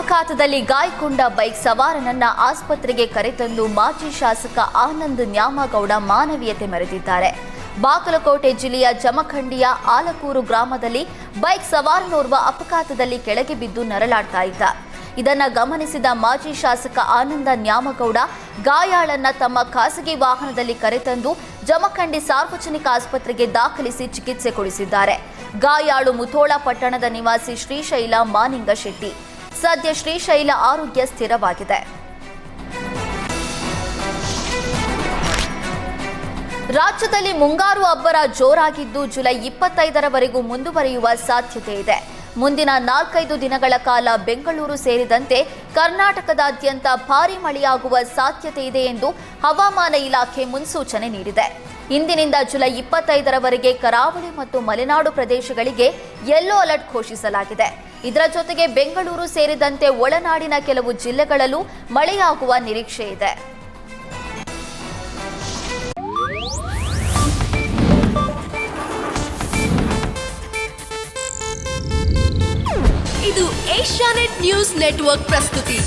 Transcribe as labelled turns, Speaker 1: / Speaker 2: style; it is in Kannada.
Speaker 1: ಅಪಘಾತದಲ್ಲಿ ಗಾಯಗೊಂಡ ಬೈಕ್ ಸವಾರನನ್ನ ಆಸ್ಪತ್ರೆಗೆ ಕರೆತಂದು ಮಾಜಿ ಶಾಸಕ ಆನಂದ್ ನ್ಯಾಮಗೌಡ ಮಾನವೀಯತೆ ಮೆರೆದಿದ್ದಾರೆ. ಬಾಗಲಕೋಟೆ ಜಿಲ್ಲೆಯ ಜಮಖಂಡಿಯ ಆಲಕೂರು ಗ್ರಾಮದಲ್ಲಿ ಬೈಕ್ ಸವಾರನೋರ್ವ ಅಪಘಾತದಲ್ಲಿ ಕೆಳಗೆ ಬಿದ್ದು ನರಳಾಡ್ತಾ ಇದ್ದ. ಇದನ್ನ ಗಮನಿಸಿದ ಮಾಜಿ ಶಾಸಕ ಆನಂದ ನ್ಯಾಮಗೌಡ ಗಾಯಾಳನ್ನ ತಮ್ಮ ಖಾಸಗಿ ವಾಹನದಲ್ಲಿ ಕರೆತಂದು ಜಮಖಂಡಿ ಸಾರ್ವಜನಿಕ ಆಸ್ಪತ್ರೆಗೆ ದಾಖಲಿಸಿ ಚಿಕಿತ್ಸೆ ಕೊಡಿಸಿದ್ದಾರೆ ಗಾಯಾಳು ಮುಥೋಳ ಪಟ್ಟಣದ ನಿವಾಸಿ ಶ್ರೀಶೈಲ ಮಾನಿಂಗ ಶೆಟ್ಟಿ. ಸದ್ಯ ಶ್ರೀಶೈಲ ಆರೋಗ್ಯ ಸ್ಥಿರವಾಗಿದೆ. ರಾಜ್ಯದಲ್ಲಿ ಮುಂಗಾರು ಅಬ್ಬರ ಜೋರಾಗಿದ್ದು ಜುಲೈ ಇಪ್ಪತ್ತೈದರವರೆಗೂ ಮುಂದುವರಿಯುವ ಸಾಧ್ಯತೆ ಇದೆ. ಮುಂದಿನ ನಾಲ್ಕೈದು ದಿನಗಳ ಕಾಲ ಬೆಂಗಳೂರು ಸೇರಿದಂತೆ ಕರ್ನಾಟಕದಾದ್ಯಂತ ಭಾರಿ ಮಳೆಯಾಗುವ ಸಾಧ್ಯತೆ ಇದೆ ಎಂದು ಹವಾಮಾನ ಇಲಾಖೆ ಮುನ್ಸೂಚನೆ ನೀಡಿದೆ. ಇಂದಿನಿಂದ ಜುಲೈ ಇಪ್ಪತ್ತೈದರವರೆಗೆ ಕರಾವಳಿ ಮತ್ತು ಮಲೆನಾಡು ಪ್ರದೇಶಗಳಿಗೆ ಯೆಲ್ಲೋ ಅಲರ್ಟ್ ಘೋಷಿಸಲಾಗಿದೆ. ಇದರ ಜೊತೆಗೆ ಬೆಂಗಳೂರು ಸೇರಿದಂತೆ ಒಳನಾಡಿನ ಕೆಲವು ಜಿಲ್ಲೆಗಳಲ್ಲೂ ಮಳೆಯಾಗುವ ನಿರೀಕ್ಷೆ ಇದೆ.
Speaker 2: ಇದು ಏಷ್ಯಾನೆಟ್ ನ್ಯೂಸ್ ನೆಟ್ವರ್ಕ್ ಪ್ರಸ್ತುತಿ.